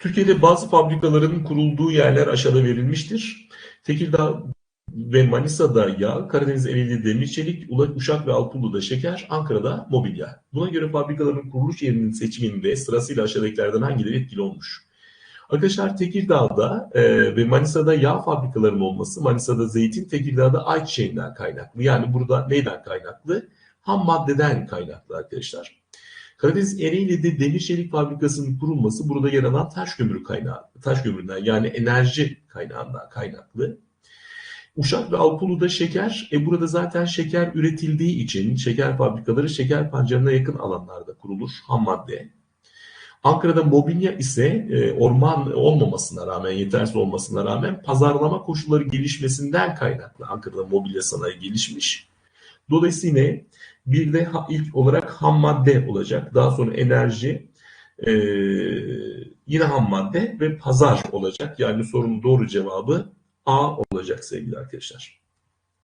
Türkiye'de bazı fabrikaların kurulduğu yerler aşağıda verilmiştir. Tekirdağ ve Manisa'da yağ, Karadeniz Ereğli demir çelik, Uşak ve Alpulu'da şeker, Ankara'da mobilya. Buna göre fabrikaların kuruluş yerinin seçiminde sırasıyla aşağıdakilerden hangileri etkili olmuş? Arkadaşlar Tekirdağ'da e, ve Manisa'da yağ fabrikalarının olması, Manisa'da zeytin, Tekirdağ'da ayçiçeğinden kaynaklı. Yani burada neyden kaynaklı? Ham maddeden kaynaklı arkadaşlar. Karadeniz Ereğli'de demir çelik fabrikasının kurulması burada yer alan taş kömürü kaynağı, taş kömüründen yani enerji kaynağından kaynaklı. Uşak ve Alpulu'da şeker, e burada zaten şeker üretildiği için şeker fabrikaları şeker pancarına yakın alanlarda kurulur, ham madde. Ankara'da mobilya ise e, orman olmamasına rağmen, yetersiz olmasına rağmen pazarlama koşulları gelişmesinden kaynaklı Ankara'da mobilya sanayi gelişmiş. Dolayısıyla bir de ilk olarak ham madde olacak. Daha sonra enerji, e, yine ham madde ve pazar olacak. Yani sorunun doğru cevabı A olacak sevgili arkadaşlar.